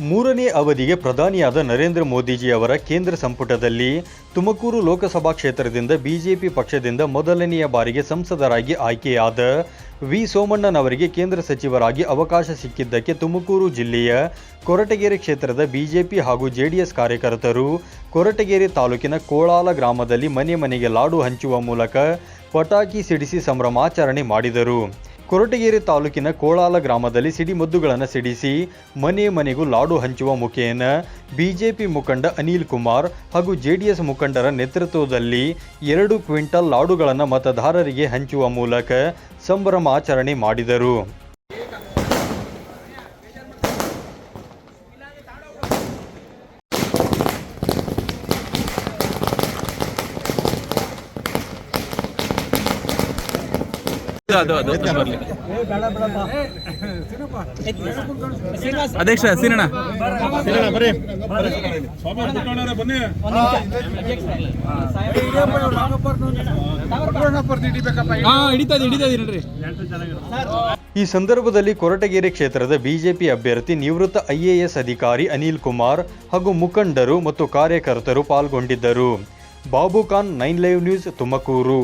ಮೂರನೇ ಅವಧಿಗೆ ಪ್ರಧಾನಿಯಾದ ನರೇಂದ್ರ ಮೋದಿಜಿ ಅವರ ಕೇಂದ್ರ ಸಂಪುಟದಲ್ಲಿ ತುಮಕೂರು ಲೋಕಸಭಾ ಕ್ಷೇತ್ರದಿಂದ ಬಿಜೆಪಿ ಪಕ್ಷದಿಂದ ಮೊದಲನೆಯ ಬಾರಿಗೆ ಸಂಸದರಾಗಿ ಆಯ್ಕೆಯಾದ ವಿ ಸೋಮಣ್ಣನವರಿಗೆ ಕೇಂದ್ರ ಸಚಿವರಾಗಿ ಅವಕಾಶ ಸಿಕ್ಕಿದ್ದಕ್ಕೆ ತುಮಕೂರು ಜಿಲ್ಲೆಯ ಕೊರಟಗೆರೆ ಕ್ಷೇತ್ರದ ಬಿಜೆಪಿ ಹಾಗೂ ಜೆಡಿಎಸ್ ಕಾರ್ಯಕರ್ತರು ಕೊರಟಗೆರೆ ತಾಲೂಕಿನ ಕೋಳಾಲ ಗ್ರಾಮದಲ್ಲಿ ಮನೆ ಮನೆಗೆ ಲಾಡು ಹಂಚುವ ಮೂಲಕ ಪಟಾಕಿ ಸಿಡಿಸಿ ಸಂಭ್ರಮಾಚರಣೆ ಮಾಡಿದರು. ಕೊರಟಗೆರೆ ತಾಲೂಕಿನ ಕೋಳಾಲ ಗ್ರಾಮದಲ್ಲಿ ಸಿಡಿಮದ್ದುಗಳನ್ನು ಸಿಡಿಸಿ ಮನೆ ಮನೆಗೂ ಲಾಡು ಹಂಚುವ ಮುಖೇನ ಬಿಜೆಪಿ ಮುಖಂಡ ಅನಿಲ್ ಕುಮಾರ್ ಹಾಗೂ ಜೆಡಿಎಸ್ ಮುಖಂಡರ ನೇತೃತ್ವದಲ್ಲಿ ಎರಡು ಕ್ವಿಂಟಲ್ ಲಾಡುಗಳನ್ನು ಮತದಾರರಿಗೆ ಹಂಚುವ ಮೂಲಕ ಸಂಭ್ರಮಾಚರಣೆ ಮಾಡಿದರು. ಅದು ಅದು ಅದು. ಬರ್ಲಿ. ಅಧ್ಯಕ್ಷ ಸೀನಣ್ಣ. ಈ ಸಂದರ್ಭದಲ್ಲಿ ಕೊರಟಗೆರೆ ಕ್ಷೇತ್ರದ ಬಿಜೆಪಿ ಅಭ್ಯರ್ಥಿ ನಿವೃತ್ತ ಐಎಎಸ್ ಅಧಿಕಾರಿ ಅನಿಲ್ ಕುಮಾರ್ ಹಾಗೂ ಮುಖಂಡರು ಮತ್ತು ಕಾರ್ಯಕರ್ತರು ಪಾಲ್ಗೊಂಡಿದ್ದರು. Babu Khan nine live news Tumakuru.